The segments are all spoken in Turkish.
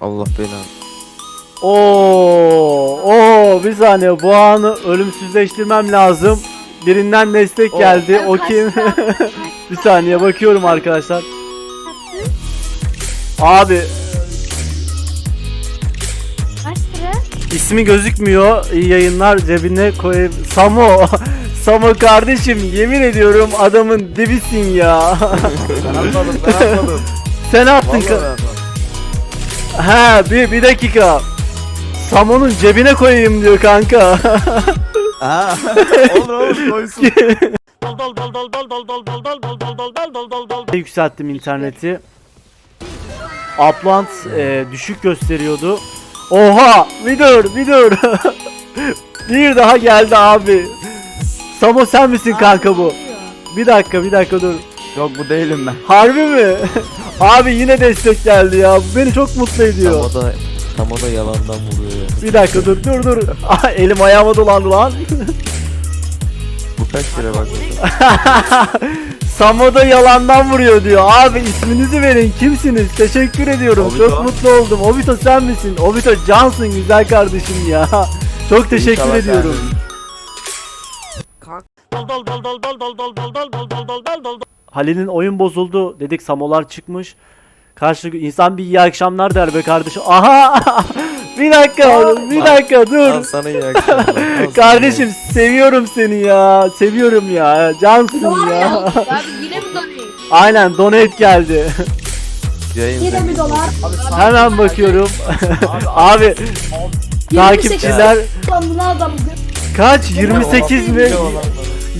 Allah belanı. Oo, oo bir saniye bu anı ölümsüzleştirmem lazım. Birinden destek geldi. O kim? bir saniye bakıyorum arkadaşlar. Abi Kaç lira? ismi gözükmüyor. İyi yayınlar cebine koyayım. Samo. Samo kardeşim yemin ediyorum adamın dibisin ya. Ben atmadım ben atmadım. Sen attın Vallahi ka- atmadım. Ha bir, bir dakika. Samo'nun cebine koyayım diyor kanka. Ha. olur olur koysun. Yükselttim interneti. Upland e, düşük gösteriyordu. Oha! Bir dur, bir dur. bir daha geldi abi. Samo sen misin kanka bu? Bir dakika, bir dakika dur. Yok bu değilim ben. Harbi mi? abi yine destek geldi ya. Bu beni çok mutlu ediyor. Tam o da tam o da yalandan vuruyor ya. Bir dakika dur, dur, dur. Ah, elim ayağıma dolandı lan. Bu kaç lira bak. Samo da yalandan vuruyor diyor. Abi isminizi verin. Kimsiniz? Teşekkür ediyorum. Obito. Çok mutlu oldum. Obito sen misin? Obito cansın güzel kardeşim ya. Çok teşekkür İnşallah ediyorum. Halil'in oyun bozuldu. Dedik Samolar çıkmış. Karşı insan bir iyi akşamlar der be kardeşim. Aha! bir dakika, bir dakika Al dur. sana iyi akşamlar. Al Kardeşim seviyorum seni ya. Seviyorum ya. Cansın ya. Abi yine mi dolayı? Aynen donate geldi. Yayın Yine mi dolar? Hemen bakıyorum. Abi takipçiler kaç? 28 mi?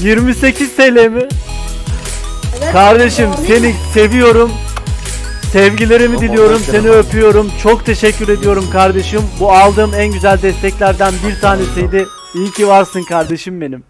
28 TL mi? Evet. Kardeşim seni seviyorum. Sevgilerimi diliyorum. Seni öpüyorum. Çok teşekkür ediyorum kardeşim. Bu aldığım en güzel desteklerden bir tanesiydi. İyi ki varsın kardeşim benim.